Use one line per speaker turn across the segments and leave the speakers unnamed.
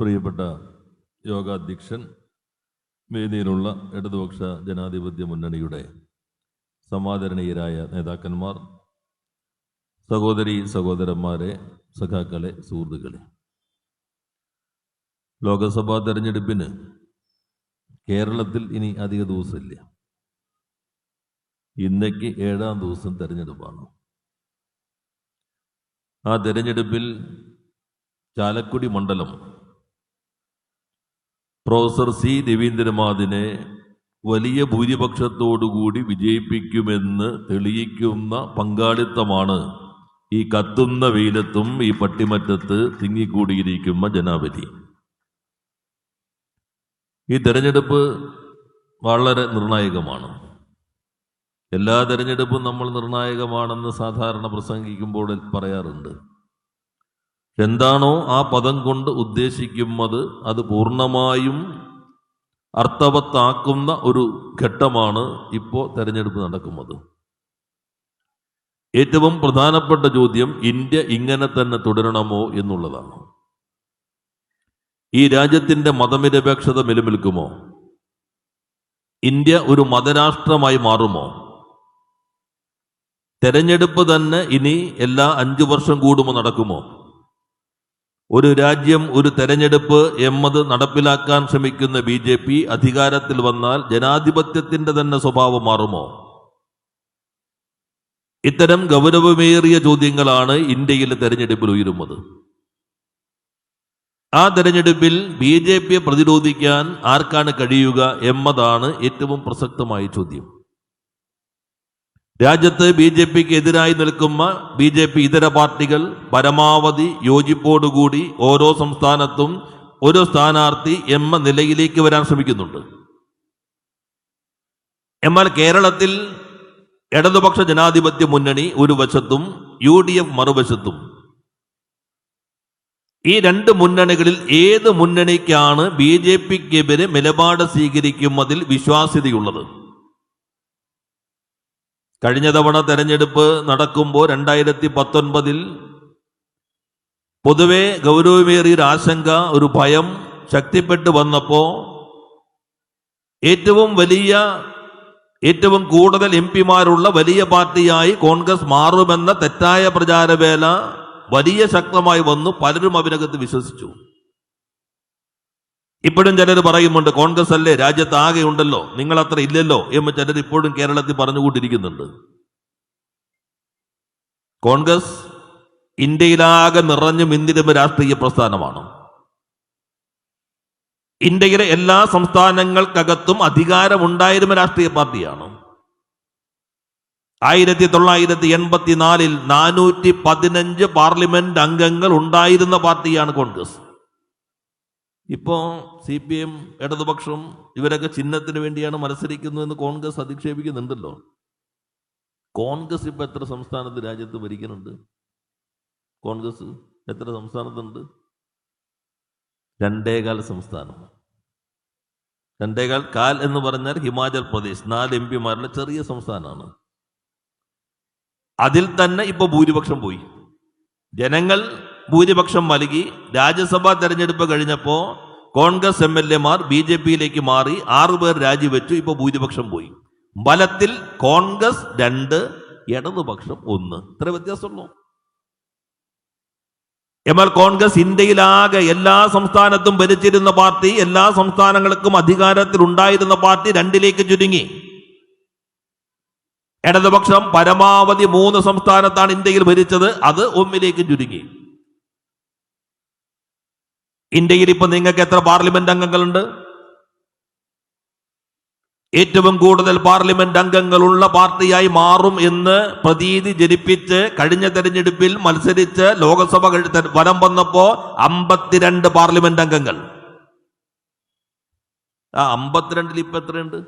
പ്രിയപ്പെട്ട യോഗാധ്യക്ഷൻ വേദിയിലുള്ള ഇടതുപക്ഷ ജനാധിപത്യ മുന്നണിയുടെ സമാദരണീയരായ നേതാക്കന്മാർ സഹോദരി സഹോദരന്മാരെ സഖാക്കളെ സുഹൃത്തുക്കളെ. ലോകസഭാ തെരഞ്ഞെടുപ്പിന് കേരളത്തിൽ ഇനി അധിക ദിവസമില്ല. ഇന്നേക്ക് ഏഴാം ദിവസം തെരഞ്ഞെടുപ്പാണ്. ആ തെരഞ്ഞെടുപ്പിൽ ചാലക്കുടി മണ്ഡലം പ്രൊഫസർ സി രവീന്ദ്രനാഥിനെ വലിയ ഭൂരിപക്ഷത്തോടുകൂടി വിജയിപ്പിക്കുമെന്ന് തെളിയിക്കുന്ന പങ്കാളിത്തമാണ് ഈ കത്തുന്ന വെയിലത്തും ഈ പട്ടിമറ്റത്ത് തിങ്ങിക്കൂടിയിരിക്കുന്ന ജനാവലി. ഈ തെരഞ്ഞെടുപ്പ് വളരെ നിർണായകമാണ്. എല്ലാ തെരഞ്ഞെടുപ്പും നമ്മൾ നിർണായകമാണെന്ന് സാധാരണ പ്രസംഗിക്കുമ്പോൾ പറയാറുണ്ട്. എന്താണോ ആ പദം കൊണ്ട് ഉദ്ദേശിക്കുന്നത് അത് പൂർണമായും അർത്ഥവത്താക്കുന്ന ഒരു ഘട്ടമാണ് ഇപ്പോൾ തെരഞ്ഞെടുപ്പ് നടക്കുന്നത്. ഏറ്റവും പ്രധാനപ്പെട്ട ചോദ്യം ഇന്ത്യ ഇങ്ങനെ തന്നെ തുടരണമോ എന്നുള്ളതാണ്. ഈ രാജ്യത്തിന്റെ മതനിരപേക്ഷത നിലനിൽക്കുമോ? ഇന്ത്യ ഒരു മതരാഷ്ട്രമായി മാറുമോ? തെരഞ്ഞെടുപ്പ് തന്നെ ഇനി എല്ലാ അഞ്ചു വർഷം കൂടുമോ നടക്കുമോ? ഒരു രാജ്യം ഒരു തെരഞ്ഞെടുപ്പ് എമ്മത് നടപ്പിലാക്കാൻ ശ്രമിക്കുന്ന ബി ജെ പി അധികാരത്തിൽ വന്നാൽ ജനാധിപത്യത്തിന്റെ തന്നെ സ്വഭാവം മാറുമോ? ഇത്തരം ഗൗരവമേറിയ ചോദ്യങ്ങളാണ് ഇന്ത്യയിലെ തെരഞ്ഞെടുപ്പിൽ ഉയരുന്നത്. ആ തെരഞ്ഞെടുപ്പിൽ ബി ജെ പിയെ പ്രതിരോധിക്കാൻ ആർക്കാണ് കഴിയുക എമ്മതാണ് ഏറ്റവും പ്രസക്തമായ ചോദ്യം. രാജ്യത്ത് ബി ജെ പിക്ക് എതിരായി നിൽക്കുന്ന ബി ജെ പി ഇതര പാർട്ടികൾ പരമാവധി യോജിപ്പോടുകൂടി ഓരോ സംസ്ഥാനത്തും ഒരു സ്ഥാനാർത്ഥി എന്ന നിലയിലേക്ക് വരാൻ ശ്രമിക്കുന്നുണ്ട്. എന്നാൽ കേരളത്തിൽ ഇടതുപക്ഷ ജനാധിപത്യ മുന്നണി ഒരു വശത്തും യു ഡി എഫ് മറുവശത്തും. ഈ രണ്ട് മുന്നണികളിൽ ഏത് മുന്നണിക്കാണ് ബി ജെ പിക്കെതിരെ നിലപാട് സ്വീകരിക്കുന്നതിൽ വിശ്വാസ്യതയുള്ളത്? കഴിഞ്ഞ തവണ തെരഞ്ഞെടുപ്പ് നടക്കുമ്പോൾ രണ്ടായിരത്തി പത്തൊൻപതിൽ പൊതുവെ ഗൗരവമേറിയ ഒരു ആശങ്ക ഒരു ഭയം ശക്തിപ്പെട്ടു വന്നപ്പോൾ ഏറ്റവും വലിയ ഏറ്റവും കൂടുതൽ എം പിമാരുള്ള വലിയ പാർട്ടിയായി കോൺഗ്രസ് മാറുമെന്ന തെറ്റായ പ്രചാരവേല വലിയ ശക്തമായി വന്നു. പലരും അതിനകത്ത് വിശ്വസിച്ചു. ഇപ്പോഴും ചിലർ പറയുന്നുണ്ട് കോൺഗ്രസ് അല്ലേ രാജ്യത്ത് ആകെ ഉണ്ടല്ലോ നിങ്ങൾ അത്ര ഇല്ലല്ലോ എന്ന് ചിലർ ഇപ്പോഴും കേരളത്തിൽ പറഞ്ഞുകൊണ്ടിരിക്കുന്നുണ്ട്. കോൺഗ്രസ് ഇന്ത്യയിലാകെ നിറഞ്ഞു മിന്തിരുന്ന രാഷ്ട്രീയ പ്രസ്ഥാനമാണ്. ഇന്ത്യയിലെ എല്ലാ സംസ്ഥാനങ്ങൾക്കകത്തും അധികാരമുണ്ടായിരുന്ന രാഷ്ട്രീയ പാർട്ടിയാണ്. ആയിരത്തി തൊള്ളായിരത്തി എൺപത്തിനാലിൽ നാനൂറ്റി പതിനഞ്ച് പാർലമെന്റ് അംഗങ്ങൾ ഉണ്ടായിരുന്ന പാർട്ടിയാണ് കോൺഗ്രസ്. ഇപ്പോ സി പി എം ഇടതുപക്ഷം ഇവരൊക്കെ ചിഹ്നത്തിന് വേണ്ടിയാണ് മത്സരിക്കുന്നതെന്ന് കോൺഗ്രസ് അധിക്ഷേപിക്കുന്നുണ്ടല്ലോ. കോൺഗ്രസ് ഇപ്പം എത്ര സംസ്ഥാനത്ത് രാജ്യത്ത് ഭരിക്കുന്നുണ്ട്? കോൺഗ്രസ് എത്ര സംസ്ഥാനത്തുണ്ട്? രണ്ടേകാൽ സംസ്ഥാനം. രണ്ടേകാൽ കാൽ എന്ന് പറഞ്ഞാൽ ഹിമാചൽ പ്രദേശ് നാല് എം പിമാരുടെ ചെറിയ സംസ്ഥാനമാണ്. അതിൽ തന്നെ ഇപ്പൊ ഭൂരിപക്ഷം പോയി. ജനങ്ങൾ ഭൂരിപക്ഷം നൽകി രാജ്യസഭാ തെരഞ്ഞെടുപ്പ് കഴിഞ്ഞപ്പോൾ കോൺഗ്രസ് എം എൽ എമാർ ബി ജെ പിയിലേക്ക് മാറി ആറുപേർ രാജിവെച്ചു. ഇപ്പോൾ ഭൂരിപക്ഷം പോയി. ബലത്തിൽ കോൺഗ്രസ് രണ്ട് ഇടതുപക്ഷം ഒന്ന്. ഇത്ര വ്യത്യാസമുള്ളൂ. എന്നാൽ കോൺഗ്രസ് ഇന്ത്യയിലാകെ എല്ലാ സംസ്ഥാനത്തും ഭരിച്ചിരുന്ന പാർട്ടി എല്ലാ സംസ്ഥാനങ്ങൾക്കും അധികാരത്തിൽ ഉണ്ടായിരുന്ന പാർട്ടി രണ്ടിലേക്ക് ചുരുങ്ങി. ഇടതുപക്ഷം പരമാവധി മൂന്ന് സംസ്ഥാനത്താണ് ഇന്ത്യയിൽ ഭരിച്ചത്. അത് ഒന്നിലേക്ക് ചുരുങ്ങി. ഇന്ത്യയിൽ ഇപ്പൊ നിങ്ങൾക്ക് എത്ര പാർലമെന്റ് അംഗങ്ങളുണ്ട്? ഏറ്റവും കൂടുതൽ പാർലമെന്റ് അംഗങ്ങളുള്ള പാർട്ടിയായി മാറും എന്ന് പ്രതീതി ജനിപ്പിച്ച് കഴിഞ്ഞ തെരഞ്ഞെടുപ്പിൽ മത്സരിച്ച് ലോകസഭ വനം വന്നപ്പോ അമ്പത്തിരണ്ട് പാർലമെന്റ് അംഗങ്ങൾ. ആ അമ്പത്തിരണ്ടിൽ ഇപ്പൊ എത്രയുണ്ട്?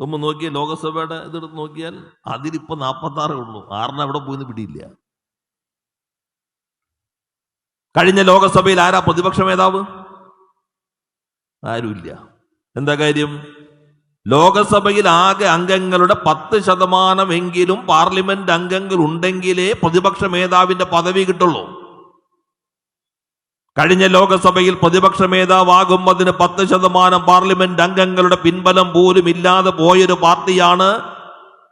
ഒന്ന് നോക്കിയാൽ ലോകസഭയുടെ ഇതെടുത്ത് നോക്കിയാൽ അതിലിപ്പോ നാൽപ്പത്തി ആറേ ഉള്ളൂ. ആറിന് അവിടെ പോയിന്ന് പിടിയില്ല. കഴിഞ്ഞ ലോകസഭയിൽ ആരാ പ്രതിപക്ഷ നേതാവ്? ആരുമില്ല. എന്താ കാര്യം? ലോകസഭയിൽ ആകെ അംഗങ്ങളുടെ പത്ത് ശതമാനമെങ്കിലും പാർലമെന്റ് അംഗങ്ങൾ ഉണ്ടെങ്കിലേ പ്രതിപക്ഷ മേധാവിന്റെ പദവി കിട്ടുള്ളൂ. കഴിഞ്ഞ ലോകസഭയിൽ പ്രതിപക്ഷ നേതാവാകുന്നതിന് പത്ത് ശതമാനം പാർലമെന്റ് അംഗങ്ങളുടെ പിൻബലം പോലും ഇല്ലാതെ പോയൊരു പാർട്ടിയാണ്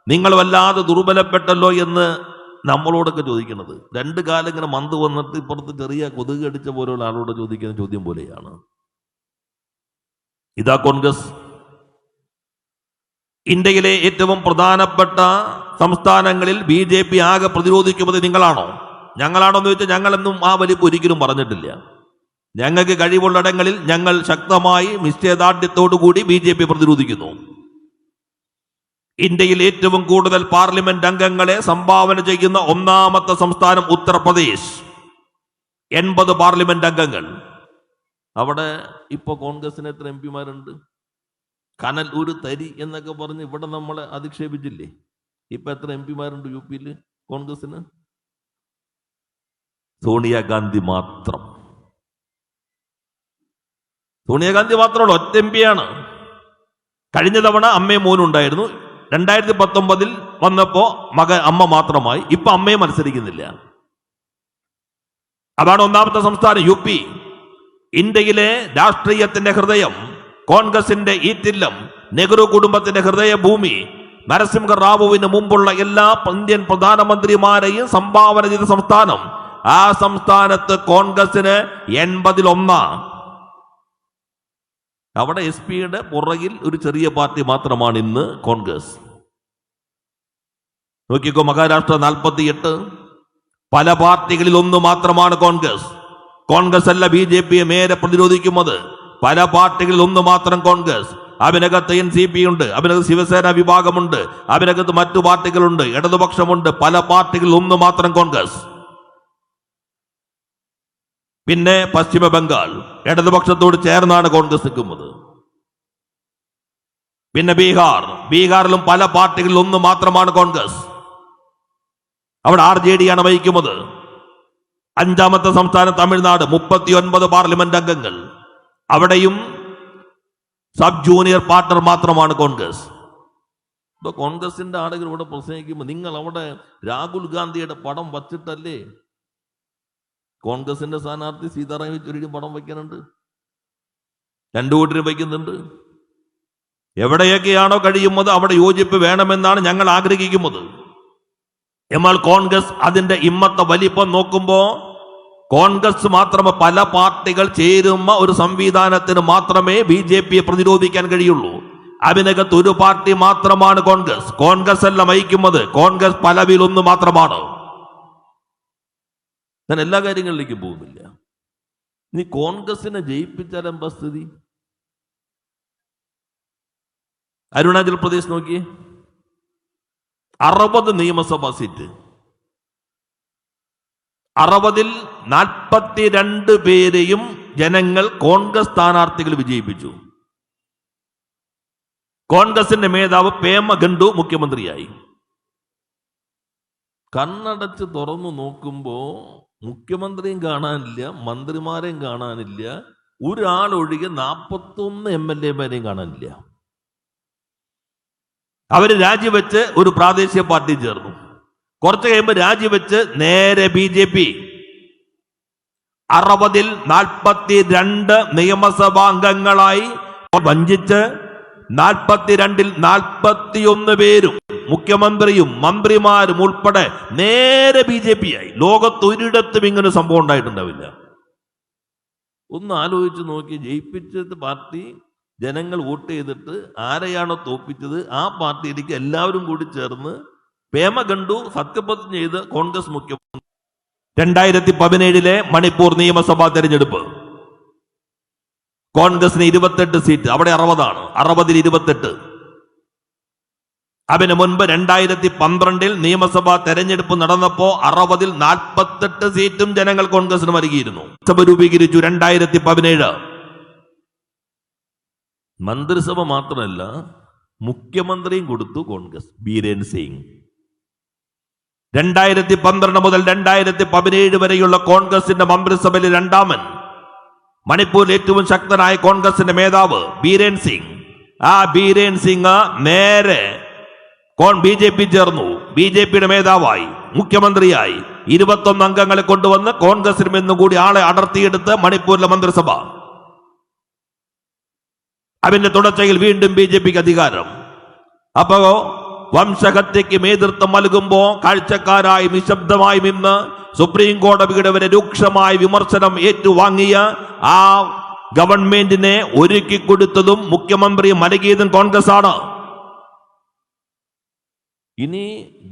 നിങ്ങൾ വല്ലാതെ ദുർബലപ്പെട്ടല്ലോ എന്ന് നമ്മളോടൊക്കെ ചോദിക്കുന്നത്. രണ്ട് കാലം ഇങ്ങനെ മന്ത് വന്നിട്ട് ഇപ്പുറത്ത് ചെറിയ കൊതുക് അടിച്ച പോലെയുള്ള ആളോട് ചോദിക്കുന്ന ചോദ്യം പോലെയാണ്. ഇതാ കോൺഗ്രസ്. ഇന്ത്യയിലെ ഏറ്റവും പ്രധാനപ്പെട്ട സംസ്ഥാനങ്ങളിൽ ബി ജെ പി ആകെ പ്രതിരോധിക്കുന്നത് നിങ്ങളാണോ? ഞങ്ങളാണോ എന്ന് ചോദിച്ചാൽ ഞങ്ങളെന്നും ആ വലിപ്പ് ഒരിക്കലും പറഞ്ഞിട്ടില്ല. ഞങ്ങൾക്ക് കഴിവുള്ളിടങ്ങളിൽ ഞങ്ങൾ ശക്തമായി നിശ്ചയദാർഢ്യത്തോടു കൂടി ബി ജെ പി പ്രതിരോധിക്കുന്നു. ഇന്ത്യയിൽ ഏറ്റവും കൂടുതൽ പാർലമെന്റ് അംഗങ്ങളെ സംഭാവന ചെയ്യുന്ന ഒന്നാമത്തെ സംസ്ഥാനം ഉത്തർപ്രദേശ്. എൺപത് പാർലമെന്റ് അംഗങ്ങൾ. അവിടെ ഇപ്പൊ കോൺഗ്രസിന് എത്ര എം പിമാരുണ്ട്? കനൽ ഒരു തരി എന്നൊക്കെ പറഞ്ഞ് ഇവിടെ നമ്മളെ അധിക്ഷേപിച്ചില്ലേ? ഇപ്പൊ എത്ര എം പിമാരുണ്ട് യു പിയിൽ കോൺഗ്രസിന്? സോണിയാഗാന്ധി മാത്രം. സോണിയാഗാന്ധി മാത്രമുള്ള ഒറ്റ എം പിയാണ് കഴിഞ്ഞ തവണ അമ്മയും മോനും ഉണ്ടായിരുന്നു. രണ്ടായിരത്തി പത്തൊമ്പതിൽ വന്നപ്പോ മക അമ്മ മാത്രമായി ഇപ്പൊ അമ്മയെ മത്സരിക്കുന്നില്ല. അതാണ് ഒന്നാമത്തെ സംസ്ഥാനം യു പി. ഇന്ത്യയിലെ രാഷ്ട്രീയത്തിന്റെ ഹൃദയം കോൺഗ്രസിന്റെ ഈറ്റില്ലം നെഹ്റു കുടുംബത്തിന്റെ ഹൃദയഭൂമി നരസിംഹ റാവുവിന് മുമ്പുള്ള എല്ലാ ഇന്ത്യൻ പ്രധാനമന്ത്രിമാരെയും സംഭാവന ചെയ്ത സംസ്ഥാനം ആ സംസ്ഥാനത്ത് കോൺഗ്രസിന് എൺപതിൽ ഒന്നാ അവിടെ എസ് പിയുടെ പുറകിൽ ഒരു ചെറിയ പാർട്ടി മാത്രമാണ് ഇന്ന് കോൺഗ്രസ്. നോക്കിക്കോ മഹാരാഷ്ട്ര നാൽപ്പത്തി എട്ട് പല പാർട്ടികളിൽ ഒന്ന് മാത്രമാണ് കോൺഗ്രസ്. കോൺഗ്രസ് അല്ല ബി ജെ പിയെ നേരെ പ്രതിരോധിക്കുന്നത്. പല പാർട്ടികളിൽ ഒന്ന് മാത്രം കോൺഗ്രസ്. അതിനകത്ത് എൻ സി പി ഉണ്ട് അതിനകത്ത് ശിവസേന വിഭാഗമുണ്ട് അതിനകത്ത് മറ്റു പാർട്ടികളുണ്ട് ഇടതുപക്ഷമുണ്ട് പല പാർട്ടികളിൽ ഒന്ന് മാത്രം കോൺഗ്രസ്. പിന്നെ പശ്ചിമ ബംഗാൾ ഇടതുപക്ഷത്തോട് ചേർന്നാണ് കോൺഗ്രസ് നിൽക്കുന്നത്. പിന്നെ ബീഹാർ ബീഹാറിലും പല പാർട്ടികളിൽ ഒന്ന് മാത്രമാണ് കോൺഗ്രസ്. അവിടെ ആർ ജെ ഡി ആണ് വഹിക്കുന്നത് അഞ്ചാമത്തെ സംസ്ഥാനം തമിഴ്നാട് മുപ്പത്തി ഒൻപത് പാർലമെന്റ് അംഗങ്ങൾ. അവിടെയും സബ് ജൂനിയർ പാർട്ണർ മാത്രമാണ് കോൺഗ്രസ്. ഇപ്പൊ കോൺഗ്രസിന്റെ ആളുകൾ ഇവിടെ പ്രസംഗിക്കുമ്പോൾ നിങ്ങൾ അവിടെ രാഹുൽ ഗാന്ധിയുടെ പടം വച്ചിട്ടല്ലേ കോൺഗ്രസിന്റെ സ്ഥാനാർത്ഥി സീതാറാം യെച്ചൂരിക്ക് പണം വയ്ക്കാനുണ്ട്. രണ്ടു കൂട്ടരും വയ്ക്കുന്നുണ്ട്. എവിടെയൊക്കെയാണോ കഴിയുന്നത് അവിടെ യോജിപ്പ് വേണമെന്നാണ് ഞങ്ങൾ ആഗ്രഹിക്കുന്നത്. എന്നാൽ കോൺഗ്രസ് അതിന്റെ ഇമ്മത്തെ വലിപ്പം നോക്കുമ്പോൾ കോൺഗ്രസ് മാത്രമേ പല പാർട്ടികൾ ചേരുന്ന ഒരു സംവിധാനത്തിന് മാത്രമേ ബി ജെ പിയെ പ്രതിരോധിക്കാൻ കഴിയുള്ളൂ. അതിനകത്ത് ഒരു പാർട്ടി മാത്രമാണ് കോൺഗ്രസ്. കോൺഗ്രസ് അല്ല നയിക്കുന്നത് കോൺഗ്രസ് പലവിലൊന്ന് മാത്രമാണ്. ഞാൻ എല്ലാ കാര്യങ്ങളിലേക്കും പോകുന്നില്ല. ഇനി കോൺഗ്രസിനെ ജയിപ്പിച്ചാൽ എന്താ സ്ഥിതി? അരുണാചൽ പ്രദേശ് നോക്കിയേ. അറുപത് നിയമസഭാ സീറ്റ്. അറുപതിൽ നാൽപ്പത്തിരണ്ട് പേരെയും ജനങ്ങൾ കോൺഗ്രസ് സ്ഥാനാർത്ഥികൾ വിജയിപ്പിച്ചു. കോൺഗ്രസിന്റെ മേധാവ് പേമ ഖണ്ഡു മുഖ്യമന്ത്രിയായി. കണ്ണടച്ച് തുറന്നു നോക്കുമ്പോ മുഖ്യമന്ത്രിയും കാണാനില്ല മന്ത്രിമാരെയും കാണാനില്ല ഒരാളൊഴികെ നാൽപ്പത്തൊന്ന് എം എൽ എമാരെയും കാണാനില്ല. അവർ രാജിവെച്ച് ഒരു പ്രാദേശിക പാർട്ടി ചേർന്നു. കുറച്ച് കഴിയുമ്പോൾ രാജിവെച്ച് നേരെ ബി ജെ പി. അറുപതിൽ നാൽപ്പത്തി രണ്ട് നിയമസഭാംഗങ്ങളായി വഞ്ചിച്ച് നാൽപ്പത്തിരണ്ടിൽ നാൽപ്പത്തിയൊന്ന് പേരും മുഖ്യമന്ത്രിയും മന്ത്രിമാരും ഉൾപ്പെടെ നേരെ ബി ജെ പി ആയി ലോകത്തൊരിടത്തും ഇങ്ങനെ സംഭവം ഉണ്ടായിട്ടുണ്ടാവില്ല. ഒന്ന് ആലോചിച്ച് നോക്കി ജയിപ്പിച്ചത് പാർട്ടി ജനങ്ങൾ വോട്ട് ചെയ്തിട്ട് ആരെയാണോ തോപ്പിച്ചത് ആ പാർട്ടിയിലേക്ക് എല്ലാവരും കൂടി ചേർന്ന് പേമ കണ്ടു സത്യപ്രതിജ്ഞ ചെയ്ത് കോൺഗ്രസ് മുഖ്യമന്ത്രി രണ്ടായിരത്തി പതിനേഴിലെ മണിപ്പൂർ നിയമസഭാ തെരഞ്ഞെടുപ്പ്. കോൺഗ്രസിന് ഇരുപത്തെട്ട് സീറ്റ്. അവിടെ അറുപതാണ്. അറുപതിൽ ഇരുപത്തെട്ട്. അതിന് മുൻപ് രണ്ടായിരത്തി പന്ത്രണ്ടിൽ നിയമസഭാ തെരഞ്ഞെടുപ്പ് നടന്നപ്പോ അറുപതിൽ നാൽപ്പത്തെട്ട് സീറ്റും ജനങ്ങൾ കോൺഗ്രസിന് നൽകിയിരുന്നു. സഭ രൂപീകരിച്ചു രണ്ടായിരത്തി പതിനേഴ്. മന്ത്രിസഭ മാത്രമല്ല മുഖ്യമന്ത്രിയും കൊടുത്തു കോൺഗ്രസ് ബീരേൻ സിംഗ്. രണ്ടായിരത്തി പന്ത്രണ്ട് മുതൽ രണ്ടായിരത്തി പതിനേഴ് വരെയുള്ള കോൺഗ്രസിന്റെ മന്ത്രിസഭയിലെ രണ്ടാമൻ മണിപ്പൂരിൽ ഏറ്റവും ശക്തനായ കോൺഗ്രസിന്റെ മേധാവ് ബീരേൻ സിംഗ്. ആ ബീരേൻ സിംഗ് നേരെ കോൺ ബി ജെ പി ചേർന്നു. ബി ജെ പിയുടെ മേധാവായി മുഖ്യമന്ത്രിയായി. ഇരുപത്തൊന്ന് അംഗങ്ങളെ കൊണ്ടുവന്ന് കോൺഗ്രസിനും എന്നും കൂടി ആളെ അടർത്തിയെടുത്ത് മണിപ്പൂരിലെ മന്ത്രിസഭ. അതിന്റെ തുടർച്ചയിൽ വീണ്ടും ബി ജെ പിക്ക് അധികാരം. അപ്പോ വംശഹത്യക്ക് നേതൃത്വം നൽകുമ്പോ കാഴ്ചക്കാരായി നിശബ്ദമായി നിന്ന് സുപ്രീം കോടതിയുടെ വരെ രൂക്ഷമായ വിമർശനം ഏറ്റുവാങ്ങിയ ആ ഗവൺമെന്റിനെ ഒരുക്കി കൊടുത്തതും മുഖ്യമന്ത്രി മലകിയതും കോൺഗ്രസ് ആണ് ഇനി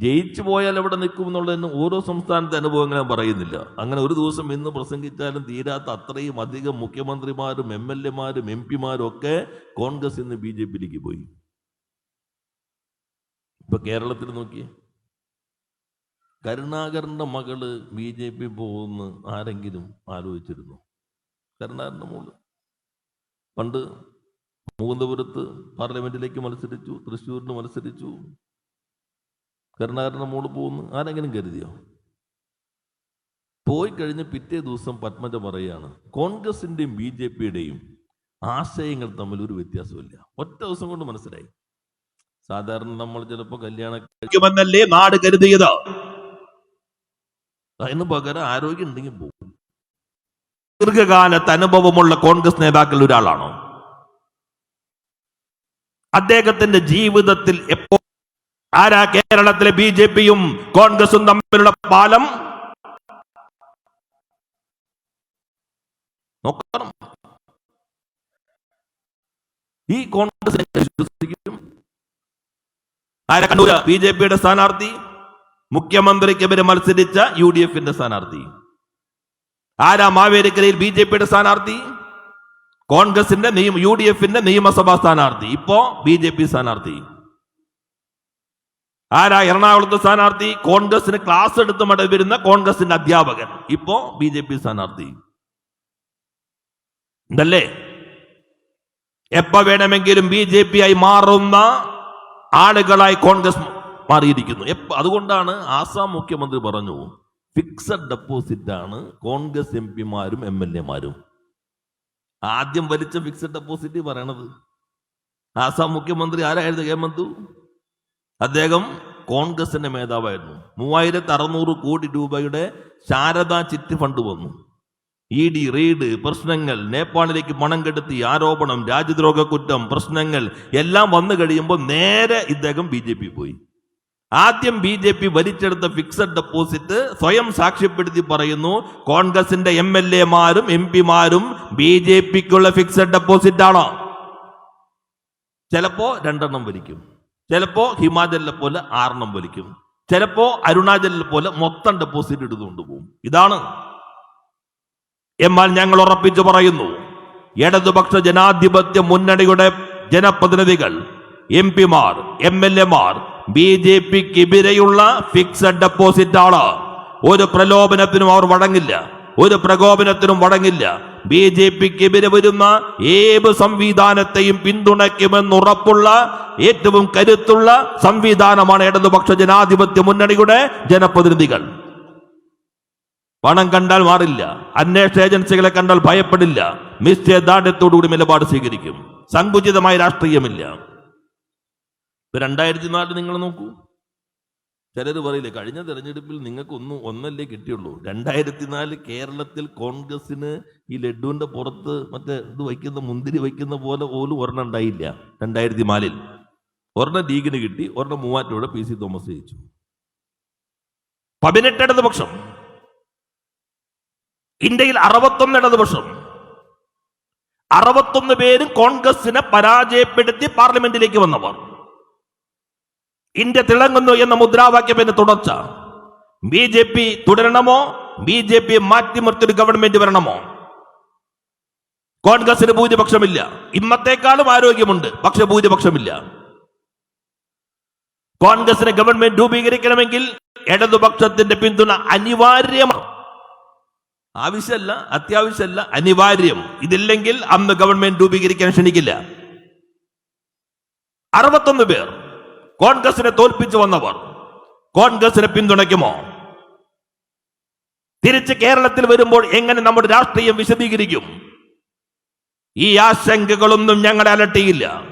ജയിച്ചു പോയാൽ എവിടെ നിൽക്കും എന്നുള്ളതിന് ഓരോ സംസ്ഥാനത്തെ അനുഭവങ്ങളും പറയുന്നില്ല. അങ്ങനെ ഒരു ദിവസം ഇന്ന് പ്രസംഗിച്ചാലും തീരാത്ത അത്രയും അധികം മുഖ്യമന്ത്രിമാരും എം എൽ എമാരും എം പിമാരും ഒക്കെ കോൺഗ്രസ് ഇന്ന് ബി ജെ പിയിലേക്ക് പോയി. ഇപ്പൊ കേരളത്തിൽ നോക്കിയേ. കരുണാകരന്റെ മകൾ ബി ജെ പി പോകുന്ന ആരെങ്കിലും ആലോചിച്ചിരുന്നു? കരുണാകരന്റെ മോൾ. പണ്ട് മുകുന്ദപുരത്ത് പാർലമെന്റിലേക്ക് മത്സരിച്ചു തൃശ്ശൂരിന് മത്സരിച്ചു. കരുണാകരന്റെ മോൾ പോകുന്നു ആരെങ്കിലും കരുതിയോ? പോയി കഴിഞ്ഞ് പിറ്റേ ദിവസം പത്മജ പറയാണ് കോൺഗ്രസിന്റെയും ബി ജെ പിയുടെയും ആശയങ്ങൾ തമ്മിൽ ഒരു വ്യത്യാസമില്ല ഒറ്റ ദിവസം കൊണ്ട് മനസ്സിലായി. സാധാരണ നമ്മൾ ചിലപ്പോ കല്യാണം നാട് കരുതിയത്. അതിന് പകരം ആരോഗ്യം ഉണ്ടെങ്കിൽ പോകും ദീർഘകാലത്ത് അനുഭവമുള്ള കോൺഗ്രസ് നേതാക്കളിൽ ഒരാളാണോ? അദ്ദേഹത്തിന്റെ ജീവിതത്തിൽ എപ്പോ ആരാ കേരളത്തിലെ ബി ജെ പിയും കോൺഗ്രസും തമ്മിലുള്ള പാലം? നോക്കണം. ഈ കോൺഗ്രസ് ആരാ കണ്ണൂര് ബി ജെ പിയുടെ സ്ഥാനാർത്ഥി മുഖ്യമന്ത്രിക്കെതിരെ മത്സരിച്ച യു ഡി എഫിന്റെ സ്ഥാനാർത്ഥി. ആരാ മാവേലിക്കരയിൽ ബി ജെ പിയുടെ സ്ഥാനാർത്ഥി? കോൺഗ്രസിന്റെ നിയമ യു ഡി എഫിന്റെ നിയമസഭാ സ്ഥാനാർത്ഥി. ഇപ്പോ ബി ജെ പി സ്ഥാനാർത്ഥി. ആരാ എറണാകുളത്തെ സ്ഥാനാർത്ഥി? കോൺഗ്രസിന് ക്ലാസ് എടുത്ത് മട വരുന്ന കോൺഗ്രസിന്റെ അധ്യാപകൻ. ഇപ്പോ ബി ജെ പി സ്ഥാനാർത്ഥി. എന്തല്ലേ എപ്പോ വേണമെങ്കിലും ബി ജെ പി ആയി മാറുന്ന ആളുകളായി കോൺഗ്രസ് മാറിയിരിക്കുന്നു. അതുകൊണ്ടാണ് ആസാം മുഖ്യമന്ത്രി പറഞ്ഞു ഫിക്സഡ് ഡെപ്പോസിറ്റ് ആണ് കോൺഗ്രസ് എം പിമാരും എം എൽ എമാരും. ആദ്യം വലിച്ച ഫിക്സഡ് ഡെപ്പോസിറ്റ് പറയണത്. ആസാം മുഖ്യമന്ത്രി ആരായിരുന്നു ഹേമന്തു? അദ്ദേഹം കോൺഗ്രസിന്റെ മേധാവായിരുന്നു മൂവായിരത്തി അറുന്നൂറ് കോടി രൂപയുടെ ശാരദാ ചിറ്റ് ഫണ്ട് വന്നു. ഇ ഡി റെയ്ഡ് പ്രശ്നങ്ങൾ നേപ്പാളിലേക്ക് പണം കെടുത്തി ആരോപണം രാജ്യദ്രോഹ കുറ്റം പ്രശ്നങ്ങൾ എല്ലാം വന്നു കഴിയുമ്പോൾ നേരെ ഇദ്ദേഹം ബി ജെ പി പോയി. ആദ്യം ബി ജെ പി വലിച്ചെടുത്ത ഫിക്സഡ് ഡെപ്പോസിറ്റ് സ്വയം സാക്ഷ്യപ്പെടുത്തി പറയുന്നു കോൺഗ്രസിന്റെ എം എൽ എമാരും എം പിമാരും ബി ജെ പിക്കുള്ള ഫിക്സഡ് ഡെപ്പോസിറ്റ് ആണോ. ചിലപ്പോ രണ്ടെണ്ണം വലിക്കും. ചിലപ്പോ ഹിമാചലിലെ പോലെ ആറെണ്ണം വലിക്കും. ചിലപ്പോ അരുണാചലിലെ പോലെ മൊത്തം ഡെപ്പോസിറ്റ് എടുത്തുകൊണ്ട് പോകും. ഇതാണ് എന്നാൽ ഞങ്ങൾ ഉറപ്പിച്ചു പറയുന്നു ഇടതുപക്ഷ ജനാധിപത്യ മുന്നണിയുടെ ജനപ്രതിനിധികൾ എം പിമാർ എം എൽ എമാർ ബി ജെ പിക്കെതിരെയുള്ള ഫിക്സഡ് ഡെപ്പോസിറ്റ് ആണ് ഒരു പ്രലോഭനത്തിനും അവർ വഴങ്ങില്ല ഒരു പ്രകോപനത്തിനും വഴങ്ങില്ല. ബി ജെ പിക്കെതിരെ വരുന്ന ഏത് സംവിധാനത്തെയും പിന്തുണയ്ക്കുമെന്ന് ഉറപ്പുള്ള ഏറ്റവും കരുത്തുള്ള സംവിധാനമാണ് ഇടതുപക്ഷ ജനാധിപത്യ മുന്നണിയുടെ ജനപ്രതിനിധികൾ. പണം കണ്ടാൽ മാറില്ല. അന്വേഷണ ഏജൻസികളെ കണ്ടാൽ ഭയപ്പെടില്ല. നിശ്ചയദാർഢ്യത്തോടുകൂടി നിലപാട് സ്വീകരിക്കും. സങ്കുചിതമായ രാഷ്ട്രീയമില്ല. ഇപ്പൊ രണ്ടായിരത്തി നാല് നിങ്ങൾ നോക്കൂ. ചിലർ പറയില്ലേ കഴിഞ്ഞ തെരഞ്ഞെടുപ്പിൽ നിങ്ങൾക്ക് ഒന്നും ഒന്നല്ലേ കിട്ടിയുള്ളൂ. രണ്ടായിരത്തി നാല് കേരളത്തിൽ കോൺഗ്രസിന് ഈ ലഡുവിന്റെ പുറത്ത് മറ്റേ ഇത് വയ്ക്കുന്ന മുന്തിരി വയ്ക്കുന്ന പോലെ പോലും ഒരെണ്ണം ഉണ്ടായില്ല രണ്ടായിരത്തി നാലിൽ ഒരെണ്ണം ലീഗിന് കിട്ടി ഒരെണ്ണം മൂവാറ്റോടെ പി സി തോമസ് ജയിച്ചു. പതിനെട്ട് ഇടതുപക്ഷം ഇന്ത്യയിൽ അറുപത്തൊന്ന് ഇടതുപക്ഷം അറുപത്തൊന്ന് പേരും കോൺഗ്രസിനെ പരാജയപ്പെടുത്തി പാർലമെന്റിലേക്ക് വന്നവർ. ഇന്ത്യ തിളങ്ങുന്നു എന്ന മുദ്രാവാക്യം എന്ന് തുടർച്ച. ബി ജെ പി തുടരണമോ? ബി ജെ പി മാറ്റി നിർത്തിയൊരു ഗവൺമെന്റ് വരണമോ? കോൺഗ്രസിന് ഭൂരിപക്ഷമില്ല. ഇന്നത്തെക്കാളും ആരോഗ്യമുണ്ട് പക്ഷെ ഭൂരിപക്ഷമില്ല. കോൺഗ്രസിന് ഗവൺമെന്റ് രൂപീകരിക്കണമെങ്കിൽ ഇടതുപക്ഷത്തിന്റെ പിന്തുണ അനിവാര്യമാണ്. ആവശ്യമല്ല അത്യാവശ്യമല്ല അനിവാര്യം. ഇതില്ലെങ്കിൽ അന്ന് ഗവൺമെന്റ് രൂപീകരിക്കാൻ ക്ഷണിക്കില്ല അറുപത്തൊന്ന് പേർ കോൺഗ്രസിനെ തോൽപ്പിച്ചു വന്നവർ. കോൺഗ്രസിനെ പിന്തുണയ്ക്കുമോ? തിരിച്ച് കേരളത്തിൽ വരുമ്പോൾ എങ്ങനെ നമ്മുടെ രാഷ്ട്രീയം വിശദീകരിക്കും? ഈ ആശങ്കകളൊന്നും ഞങ്ങളെ അലട്ടിയില്ല.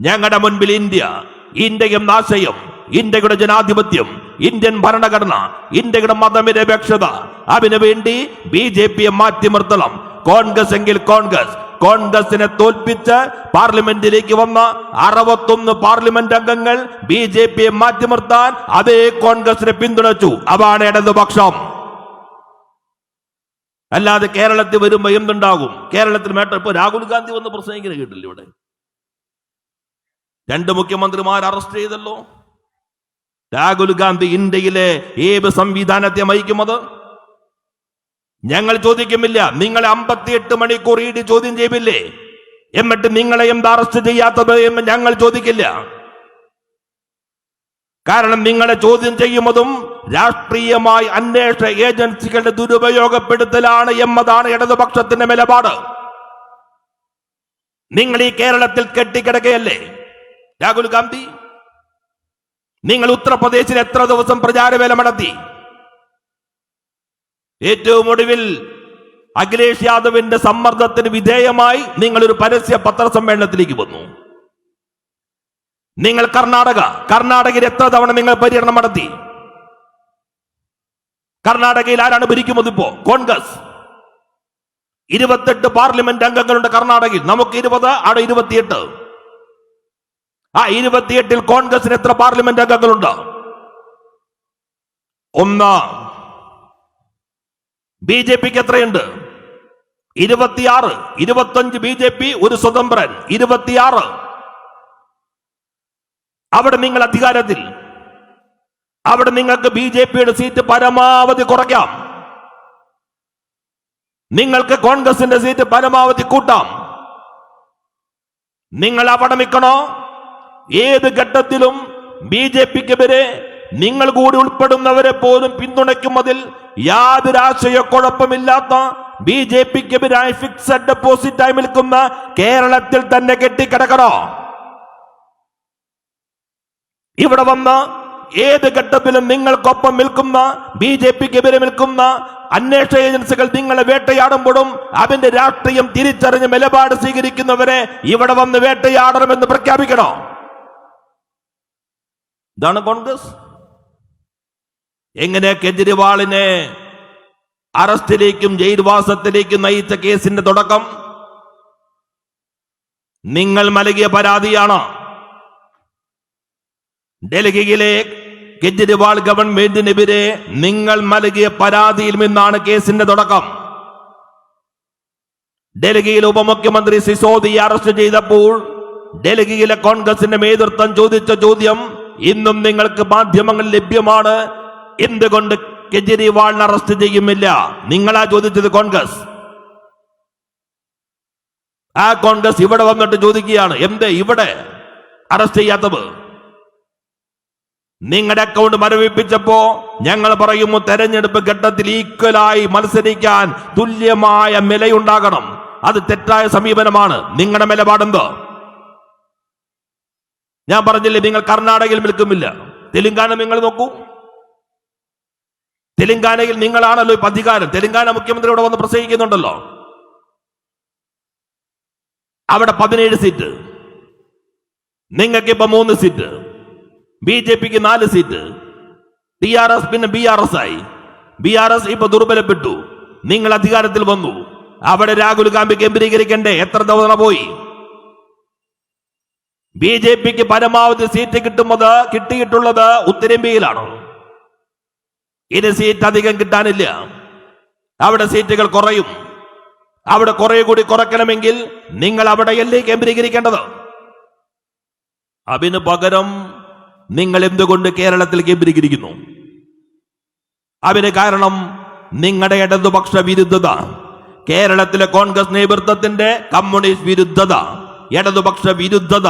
ഞങ്ങളുടെ മുൻപിൽ ഇന്ത്യ ഇന്ത്യയും എന്ന ആശയം ഇന്ത്യയുടെ ജനാധിപത്യം ഇന്ത്യൻ ഭരണഘടന ഇന്ത്യയുടെ മതനിരപേക്ഷത. അതിനു വേണ്ടി ബി ജെ പിയെ മാറ്റിമർത്തണം കോൺഗ്രസ് എങ്കിൽ കോൺഗ്രസ്. കോൺഗ്രസിനെ തോൽപ്പിച്ച് പാർലമെന്റിലേക്ക് വന്ന അറുപത്തൊന്ന് പാർലമെന്റ് അംഗങ്ങൾ ബി ജെ പിയെ മാറ്റിമർത്താൻ അതേ കോൺഗ്രസിനെ പിന്തുണച്ചു. അതാണ് ഇടതുപക്ഷം അല്ലാതെ കേരളത്തിൽ വരുമ്പോ എന്തുണ്ടാകും? കേരളത്തിൽ മേട്ട ഇപ്പൊ രാഹുൽ ഗാന്ധി വന്ന് പ്രസംഗിക്കുന്ന കേട്ടില്ല ഇവിടെ? രണ്ട് മുഖ്യമന്ത്രിമാർ അറസ്റ്റ് ചെയ്തല്ലോ. രാഹുൽ ഗാന്ധി ഇന്ത്യയിലെ ഏത് സംവിധാനത്തെ നയിക്കുന്നത് ഞങ്ങൾ ചോദിക്കുമില്ല നിങ്ങളെ അമ്പത്തിയെട്ട് മണിക്കൂർ ഇടി ചോദ്യം ചെയ്യില്ലേ എന്നിട്ട് നിങ്ങളെ എന്താ അറസ്റ്റ് ചെയ്യാത്തത് എന്ന് ഞങ്ങൾ ചോദിക്കില്ല. കാരണം നിങ്ങളെ ചോദ്യം ചെയ്യുന്നതും രാഷ്ട്രീയമായി അന്വേഷണ ഏജൻസികളുടെ ദുരുപയോഗപ്പെടുത്തലാണ് എന്നതാണ് ഇടതുപക്ഷത്തിന്റെ നിലപാട്. നിങ്ങൾ ഈ കേരളത്തിൽ കെട്ടിക്കിടക്കുകയല്ലേ രാഹുൽ ഗാന്ധി നിങ്ങൾ ഉത്തർപ്രദേശിൽ എത്ര ദിവസം പ്രചാരവേല നടത്തി? ഏറ്റവും ഒടുവിൽ അഖിലേഷ് യാദവിന്റെ സമ്മർദ്ദത്തിന് വിധേയമായി നിങ്ങൾ ഒരു പരസ്യ പത്രസമ്മേളനത്തിലേക്ക് വന്നു. നിങ്ങൾ കർണാടക കർണാടകയിൽ എത്ര തവണ നിങ്ങൾ പര്യടനം നടത്തി? കർണാടകയിൽ ആരാണ് ഭരിക്കുന്നത് ഇപ്പോ? കോൺഗ്രസ്. ഇരുപത്തെട്ട് പാർലമെന്റ് അംഗങ്ങളുണ്ട് കർണാടകയിൽ. നമുക്ക് ഇരുപത് അവിടെ ഇരുപത്തിയെട്ട്. ആ ഇരുപത്തിയെട്ടിൽ കോൺഗ്രസിന് എത്ര പാർലമെന്റ് അംഗങ്ങളുണ്ട്? ഒന്ന്. ബി ജെ പിക്ക് എത്രയുണ്ട്? ഇരുപത്തിയാറ്. ഇരുപത്തഞ്ച് ബി ജെ പി ഒരു സ്വതന്ത്രൻ. ഇരുപത്തിയാറ്. അവിടെ നിങ്ങൾ അധികാരത്തിൽ. അവിടെ നിങ്ങൾക്ക് ബി ജെ പിയുടെ സീറ്റ് പരമാവധി കുറയ്ക്കാം. നിങ്ങൾക്ക് കോൺഗ്രസിന്റെ സീറ്റ് പരമാവധി കൂട്ടാം. നിങ്ങൾ അവിടെ നിൽക്കണോ ഏത് ഘട്ടത്തിലും ബി ജെ പിക്കെതിരെ നിങ്ങൾ കൂടി ഉൾപ്പെടുന്നവരെ പോലും പിന്തുണയ്ക്കുന്നതിൽ യാതൊരു ആശയക്കുഴപ്പമില്ലാത്ത ബി ജെ പിക്കെതിരായി ഫിക്സഡ് ഡെപ്പോസിറ്റായി നിൽക്കുന്ന കേരളത്തിൽ തന്നെ കെട്ടിക്കിടക്കണോ. ഇവിടെ വന്ന് ഏത് ഘട്ടത്തിലും നിങ്ങൾക്കൊപ്പം നിൽക്കുന്ന ബി ജെ പിക്കെതിരെ നിൽക്കുന്ന അന്വേഷണ ഏജൻസികൾ നിങ്ങളെ വേട്ടയാടുമ്പോഴും അതിന്റെ രാഷ്ട്രീയം തിരിച്ചറിഞ്ഞ് നിലപാട് സ്വീകരിക്കുന്നവരെ ഇവിടെ വന്ന് വേട്ടയാടണമെന്ന് പ്രഖ്യാപിക്കണോ. ഇതാണ് കോൺഗ്രസ്. എങ്ങനെ കെജ്രിവാളിനെ അറസ്റ്റിലേക്കും ജയിൽവാസത്തിലേക്കും നയിച്ച കേസിന്റെ തുടക്കം? നിങ്ങൾ നൽകിയ പരാതിയാണ്? ഡൽഹിയിലെ കെജ്രിവാൾ ഗവൺമെന്റിനെതിരെ നിങ്ങൾ നൽകിയ പരാതിയിൽ നിന്നാണ് കേസിന്റെ തുടക്കം. ഡൽഹിയിൽ ഉപമുഖ്യമന്ത്രി സിസോദിയെ അറസ്റ്റ് ചെയ്തപ്പോൾ ഡൽഹിയിലെ കോൺഗ്രസിന്റെ നേതൃത്വം ചോദിച്ച ചോദ്യം ഇന്നും നിങ്ങൾക്ക് മാധ്യമങ്ങൾ ലഭ്യമാണ്. എന്തുകൊണ്ട് കെജ്രിവാളിനെ അറസ്റ്റ് ചെയ്യുമില്ല? നിങ്ങളാ ചോദിച്ചത് കോൺഗ്രസ്. ആ കോൺഗ്രസ് ഇവിടെ വന്നിട്ട് ചോദിക്കുകയാണ് എന്ത് ഇവിടെ? അറസ്റ്റ് ചെയ്യാത്തത്? നിങ്ങളുടെ അക്കൗണ്ട് മരവിപ്പിച്ചപ്പോ ഞങ്ങൾ പറയുന്നു തെരഞ്ഞെടുപ്പ് ഘട്ടത്തിൽ ഈക്വലായി മത്സരിക്കാൻ തുല്യമായ നിലയുണ്ടാകണം അത് തെറ്റായ സമീപനമാണ്. നിങ്ങളുടെ നിലപാടെന്ത്? ഞാൻ പറഞ്ഞില്ലേ നിങ്ങൾ കർണാടകയിൽ നിൽക്കുമില്ല തെലുങ്കാന നിങ്ങൾ നോക്കൂ. തെലുങ്കാനയിൽ നിങ്ങളാണല്ലോ ഇപ്പൊ അധികാരം. തെലുങ്കാന മുഖ്യമന്ത്രി ഇവിടെ വന്ന് പ്രസംഗിക്കുന്നുണ്ടല്ലോ. അവിടെ പതിനേഴ് സീറ്റ്. നിങ്ങൾക്ക് ഇപ്പൊ മൂന്ന് സീറ്റ്. ബി ജെ പിക്ക് നാല് സീറ്റ്. ടി ആർ എസ് പിന്നെ ബി ആർ എസ് ആയി. ബി ആർ എസ് ഇപ്പൊ ദുർബലപ്പെട്ടു. നിങ്ങൾ അധികാരത്തിൽ വന്നു. അവിടെ രാഹുൽ ഗാന്ധി കേന്ദ്രീകരിക്കണ്ടേ? എത്ര തവണ പോയി? ബി ജെ പിക്ക് പരമാവധി സീറ്റ് കിട്ടുന്നത് കിട്ടിയിട്ടുള്ളത് ഉത്തരേന്ത്യയിലാണ്. ഇനി സീറ്റ് അധികം കിട്ടാനില്ല. അവിടെ സീറ്റുകൾ കുറയും. അവിടെ കുറെ കൂടി കുറയ്ക്കണമെങ്കിൽ നിങ്ങൾ അവിടെയല്ലേ കേന്ദ്രീകരിക്കേണ്ടത്? അതിന് പകരം നിങ്ങൾ എന്തുകൊണ്ട് കേരളത്തിൽ കേന്ദ്രീകരിക്കുന്നു? അതിന് കാരണം നിങ്ങളുടെ ഇടതുപക്ഷ വിരുദ്ധത. കേരളത്തിലെ കോൺഗ്രസ് നേതൃത്വത്തിന്റെ കമ്മ്യൂണിസ്റ്റ് വിരുദ്ധത ഇടതുപക്ഷ വിരുദ്ധത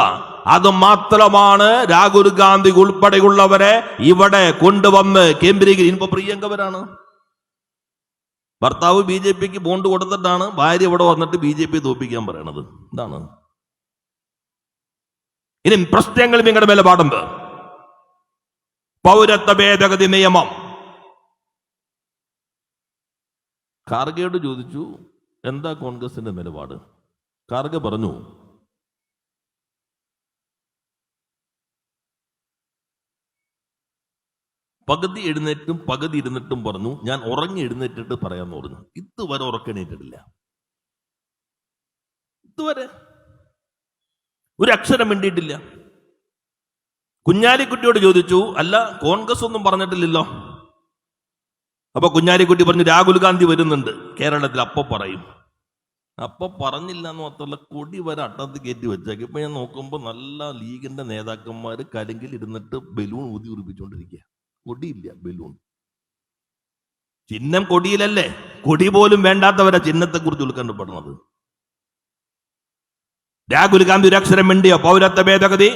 അത് മാത്രമാണ് രാഹുൽ ഗാന്ധി ഉൾപ്പെടെയുള്ളവരെ ഇവിടെ കൊണ്ടുവന്ന് കേന്ദ്രീകരിക്കും ഇപ്പൊ പ്രിയങ്കവരാണ് ഭർത്താവ് ബി ജെ പിക്ക് ബോണ്ട് കൊടുത്തിട്ടാണ്. ഭാര്യ ഇവിടെ വന്നിട്ട് ബി ജെ പി തോപ്പിക്കാൻ പറയണത്. ഇതാണ് ഇനി പ്രശ്നങ്ങൾ നിങ്ങളുടെ മേലെ പാടുമ്പ് പൗരത്വ ഭേദഗതി നിയമം. കാർഗയോട് ചോദിച്ചു എന്താ കോൺഗ്രസിന്റെ നിലപാട്? കാർഗ പറഞ്ഞു പകുതി എഴുന്നേറ്റും പകുതി ഇരുന്നിട്ടും പറഞ്ഞു ഞാൻ ഉറങ്ങി എഴുന്നേറ്റിട്ട് പറയാമെന്ന് പറഞ്ഞു. ഇതുവരെ ഉറക്കെണീറ്റിട്ടില്ല ഇതുവരെ. ഒരു അക്ഷരം വേണ്ടിയിട്ടില്ല കുഞ്ഞാലിക്കുട്ടിയോട് ചോദിച്ചു അല്ല കോൺഗ്രസ് ഒന്നും പറഞ്ഞിട്ടില്ലല്ലോ. അപ്പൊ കുഞ്ഞാലിക്കുട്ടി പറഞ്ഞു രാഹുൽ ഗാന്ധി വരുന്നുണ്ട്. കേരളത്തിൽ അപ്പൊ പറയും. അപ്പൊ പറഞ്ഞില്ല എന്ന് മാത്രമല്ല കൊടി വരെ അട്ടത്ത് കയറ്റി വെച്ചേക്ക്. ഇപ്പൊ ഞാൻ നോക്കുമ്പോൾ നല്ല ലീഗിന്റെ നേതാക്കന്മാര് കരിങ്കിൽ ഇരുന്നിട്ട് ബലൂൺ ഊതി ഉറപ്പിച്ചുകൊണ്ടിരിക്കുക കൊടിയില്ല ബലൂൺ. ചിഹ്നം കൊടിയിലല്ലേ? കൊടി പോലും വേണ്ടാത്തവരെ ചിഹ്നത്തെ കുറിച്ച് ഉൾക്കണ്ടപ്പെടുന്നത് രാഹുൽ ഗാന്ധി അക്ഷരം മിണ്ടിയോ? പൗരത്വ ഭേദഗതി?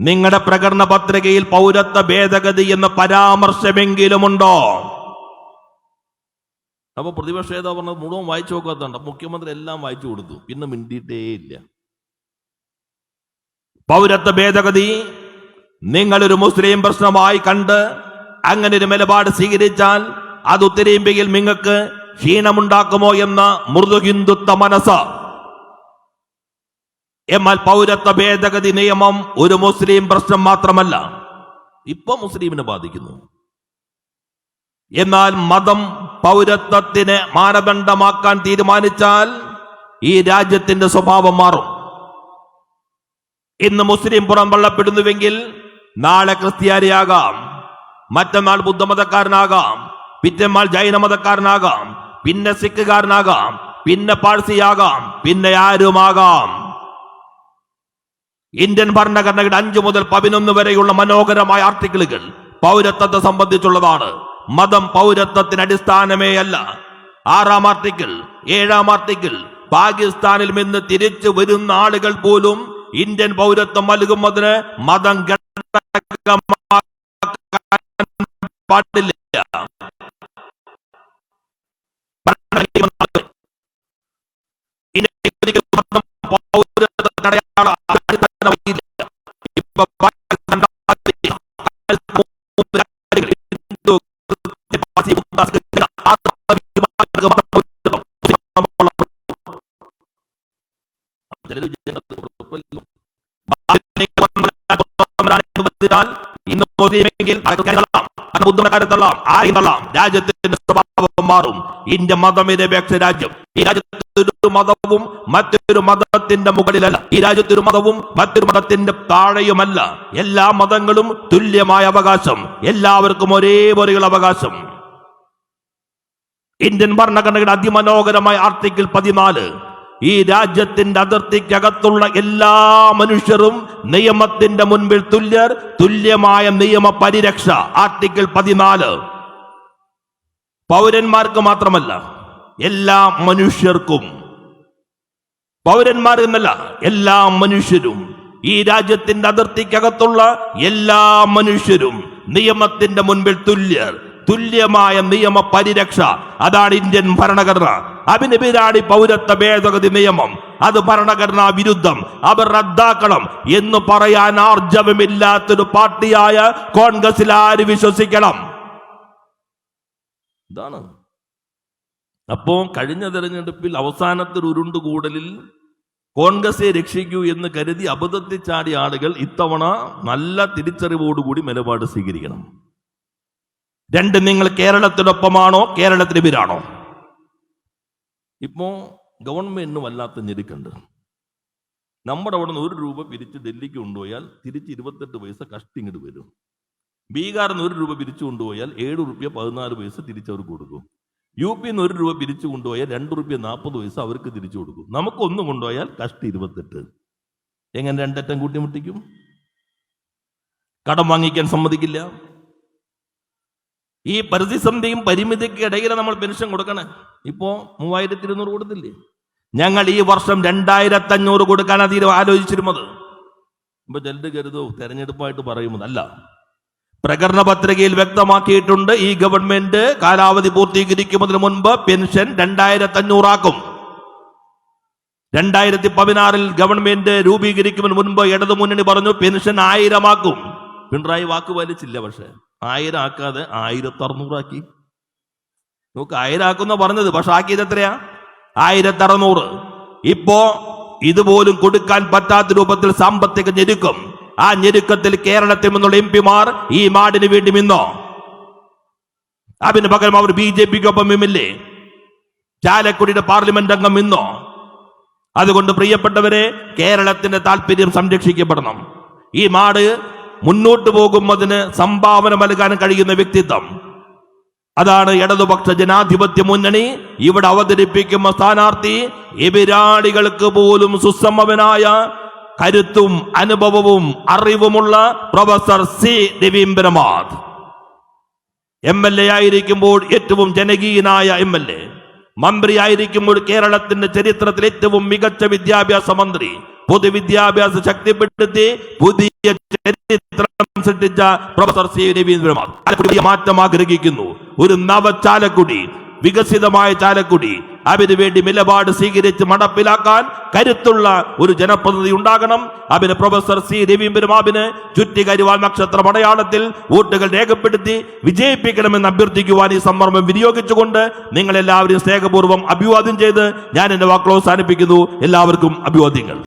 നിങ്ങളുടെ പ്രകടന പത്രികയിൽ പൗരത്വ ഭേദഗതി എന്ന പരാമർശമെങ്കിലുമുണ്ടോ? അപ്പൊ പ്രതിപക്ഷ നേതാവ് പറഞ്ഞത് മുഴുവൻ വായിച്ചു നോക്കാത്തതുണ്ട്. മുഖ്യമന്ത്രി എല്ലാം വായിച്ചു കൊടുത്തു. പിന്നെ മിണ്ടിയിട്ടേ ഇല്ല പൗരത്വ ഭേദഗതി നിങ്ങളൊരു മുസ്ലിം പ്രശ്നമായി കണ്ട് അങ്ങനെ ഒരു നിലപാട് സ്വീകരിച്ചാൽ അത് ഉത്തരേന്ത്യയിൽ നിങ്ങൾക്ക് ക്ഷീണമുണ്ടാക്കുമോ എന്ന മൃദു ഹിന്ദുത്വ മനസ്സ്. എന്നാൽ പൗരത്വ ഭേദഗതി നിയമം ഒരു മുസ്ലിം പ്രശ്നം മാത്രമല്ല ഇപ്പൊ മുസ്ലിമിനെ ബാധിക്കുന്നു. എന്നാൽ മതം പൗരത്വത്തിന് മാനദണ്ഡമാക്കാൻ തീരുമാനിച്ചാൽ ഈ രാജ്യത്തിന്റെ സ്വഭാവം മാറും. ഇന്ന് മുസ്ലിം പുറം തള്ളപ്പെടുന്നുവെങ്കിൽ നാളെ ക്രിസ്ത്യാനിയാകാം. മറ്റന്നാൾ ബുദ്ധമതക്കാരനാകാം. പിറ്റന്നാൾ ജൈനമതക്കാരനാകാം. പിന്നെ സിഖുകാരനാകാം. പിന്നെ പാഴ്സിയാകാം. പിന്നെ ആരുമാകാം. ഇന്ത്യൻ ഭരണഘടനയുടെ അഞ്ചു മുതൽ പതിനൊന്ന് വരെയുള്ള മനോഹരമായ ആർട്ടിക്കിളുകൾ പൗരത്വത്തെ സംബന്ധിച്ചുള്ളതാണ്. മതം പൗരത്വത്തിന് അടിസ്ഥാനമേ അല്ല. ആറാം ആർട്ടിക്കിൾ ഏഴാം ആർട്ടിക്കിൾ പാകിസ്ഥാനിൽ നിന്ന് തിരിച്ചു വരുന്ന ആളുകൾ പോലും ഇന്ത്യൻ പൗരത്വം നൽകുന്നതിന് മതം പാടില്ല. രാജ്യത്തിന്റെ സ്വഭാവം മാറും. ഇന്ത്യ മതനിരപേക്ഷ രാജ്യം. ഈ രാജ്യത്തൊരു മതവും മറ്റൊരു മതത്തിന്റെ മുകളിലല്ല. ഈ രാജ്യത്തൊരു മതവും മറ്റൊരു മതത്തിന്റെ താഴെയുമല്ല. എല്ലാ മതങ്ങളും തുല്യമായ അവകാശം. എല്ലാവർക്കും ഒരേപോലെയുള്ള അവകാശം. ഇന്ത്യൻ ഭരണഘടനയുടെ അതിമനോഹരമായ ആർട്ടിക്കിൾ പതിനാല്. ഈ രാജ്യത്തിന്റെ അതിർത്തിക്കകത്തുള്ള എല്ലാ മനുഷ്യരും നിയമത്തിന്റെ മുൻപിൽ തുല്യർ തുല്യമായ നിയമ പരിരക്ഷ ആർട്ടിക്കിൾ പതിനാല്. പൗരന്മാർക്ക് മാത്രമല്ല എല്ലാ മനുഷ്യർക്കും. പൗരന്മാർ എന്നല്ല എല്ലാ മനുഷ്യരും. ഈ രാജ്യത്തിന്റെ അതിർത്തിക്കകത്തുള്ള എല്ലാ മനുഷ്യരും നിയമത്തിന്റെ മുൻപിൽ തുല്യർ തുല്യമായ നിയമ പരിരക്ഷ. അതാണ് ഇന്ത്യൻ ഭരണഘടന. അതിന് പൗരത്വ ഭേദഗതി നിയമം. അത് ഭരണഘടനാ വിരുദ്ധം. അവർ റദ്ദാക്കണം എന്ന് പറയാൻ ആർജവമില്ലാത്തൊരു പാർട്ടിയായ കോൺഗ്രസിൽ ആര് വിശ്വസിക്കണം? ഇതാണ്. അപ്പോ കഴിഞ്ഞ തെരഞ്ഞെടുപ്പിൽ അവസാനത്തെ ഉരുണ്ടുകൂടലിൽ കോൺഗ്രസെ രക്ഷിക്കൂ എന്ന് കരുതി അബദ്ധത്തിൽ ചാടിയ ആളുകൾ ഇത്തവണ നല്ല തിരിച്ചറിവോടുകൂടി നിലപാട് സ്വീകരിക്കണം. രണ്ട് നിങ്ങൾ കേരളത്തിനൊപ്പമാണോ കേരളത്തിനെതിരാണോ ഇപ്പോ ഗവൺമെന്റിന് വല്ലാത്ത ഞെരുക്കുണ്ട്. നമ്മുടെ അവിടെ നിന്ന് ഒരു രൂപ പിരിച്ച് ഡൽഹിക്ക് കൊണ്ടുപോയാൽ തിരിച്ച് ഇരുപത്തെട്ട് പൈസ കഷ്ടിങ്ങോട്ട് വരും. ബീഹാറിൽ നിന്ന് ഒരു രൂപ പിരിച്ചു കൊണ്ടുപോയാൽ ഏഴ് റുപ്യ പതിനാല് പൈസ തിരിച്ചവർക്ക് കൊടുക്കും. യു പിയിൽ നിന്ന് ഒരു രൂപ പിരിച്ചു കൊണ്ടുപോയാൽ രണ്ട് റുപ്യ നാൽപ്പത് പൈസ അവർക്ക് തിരിച്ചു കൊടുക്കും. നമുക്ക് ഒന്ന് കൊണ്ടുപോയാൽ കഷ്ടി ഇരുപത്തെട്ട്. എങ്ങനെ രണ്ടറ്റം കൂട്ടിമുട്ടിക്കും? കടം വാങ്ങിക്കാൻ സമ്മതിക്കില്ല. ഈ പരിധിസന്ധിയും പരിമിതിക്ക് ഇടയിൽ നമ്മൾ പെൻഷൻ കൊടുക്കണേ. ഇപ്പോ മൂവായിരത്തി ഇരുന്നൂറ് കൊടുത്തില്ലേ? ഞങ്ങൾ ഈ വർഷം രണ്ടായിരത്തി അഞ്ഞൂറ് കൊടുക്കാനാണ് തീരെ ആലോചിച്ചിരുന്നത്. ഇപ്പൊ ചിലര് കരുതോ? തെരഞ്ഞെടുപ്പായിട്ട് പറയുന്നതല്ല പ്രകടന പത്രികയിൽ വ്യക്തമാക്കിയിട്ടുണ്ട് ഈ ഗവൺമെന്റ് കാലാവധി പൂർത്തീകരിക്കുന്നതിന് മുൻപ് പെൻഷൻ രണ്ടായിരത്തി അഞ്ഞൂറാക്കും രണ്ടായിരത്തി പതിനാറിൽ ഗവൺമെന്റ് രൂപീകരിക്കുന്നതിന് മുൻപ് ഇടതുമുന്നണി പറഞ്ഞു പെൻഷൻ ആയിരമാക്കും. പിണറായി വാക്ക് വലിച്ചില്ല പക്ഷെ. ആയിരം ആക്കാതെ ആയിരത്തി അറുന്നൂറാക്കി നോക്ക് ആയിരം ആക്കുന്ന പറഞ്ഞത് പക്ഷെ ആക്കിയത് എത്രയാ? ആയിരത്തി അറുന്നൂറ് ഇപ്പോ ഇതുപോലും കൊടുക്കാൻ പറ്റാത്ത രൂപത്തിൽ സാമ്പത്തിക ഞെരുക്കം. ആ ഞെരുക്കത്തിൽ കേരളത്തിൽ നിന്നുള്ള എം പിമാർ ഈ നാടിന് വേണ്ടി നിന്നോ? അതിന് പകരം അവർ ബി ജെ പിക്കൊപ്പം നിന്നില്ലേ? ചാലക്കുടിയുടെ പാർലമെന്റ് അംഗം നിന്നോ? അതുകൊണ്ട് പ്രിയപ്പെട്ടവരെ കേരളത്തിന്റെ താല്പര്യം സംരക്ഷിക്കപ്പെടണം. ഈ നാട് മുന്നോട്ട് പോകുന്നതിന് സംഭാവന നൽകാൻ കഴിയുന്ന വ്യക്തിത്വം. അതാണ് ഇടതുപക്ഷ ജനാധിപത്യ മുന്നണി ഇവിടെ അവതരിപ്പിക്കുന്ന സ്ഥാനാർത്ഥി എതിരാളികൾക്ക് പോലും സുസമ്മവനായ കരുത്തും അനുഭവവും അറിവുമുള്ള professor C. Ravindranath. M L A ആയിരിക്കുമ്പോൾ ഏറ്റവും ജനകീയനായ എം എൽ എ. മന്ത്രിയായിരിക്കുമ്പോൾ കേരളത്തിന്റെ ചരിത്രത്തിൽ ഏറ്റവും മികച്ച വിദ്യാഭ്യാസ മന്ത്രി. പൊതുവിദ്യാഭ്യാസ ശക്തിപ്പെടുത്തി പുതിയ ചരിത്രം സൃഷ്ടിച്ച പ്രൊഫസർ സി രവീന്ദ്രനാഥ് ചാലക്കുടി മാറ്റം ആഗ്രഹിക്കുന്നു ഒരു നവ ചാലക്കുടി വികസിതമായ ചാലക്കുടി അതിനു വേണ്ടി നിലപാട് സ്വീകരിച്ച് നടപ്പിലാക്കാൻ കരുത്തുള്ള ഒരു ജനപ്രതിനിധി ഉണ്ടാകണം. അതിന് പ്രൊഫസർ സി രവീന്ദ്രമാബിന് ചുറ്റികരിവാൻ നക്ഷത്ര അടയാളത്തിൽ വോട്ടുകൾ രേഖപ്പെടുത്തി വിജയിപ്പിക്കണമെന്ന് അഭ്യർത്ഥിക്കുവാൻ ഈ സമ്മർമ്മം വിനിയോഗിച്ചുകൊണ്ട് നിങ്ങൾ എല്ലാവരും സ്നേഹപൂർവം അഭിവാദ്യം ചെയ്ത് ഞാൻ എന്റെ വാക്കുകൾ അവസാനിപ്പിക്കുന്നു. എല്ലാവർക്കും അഭിവാദ്യങ്ങൾ.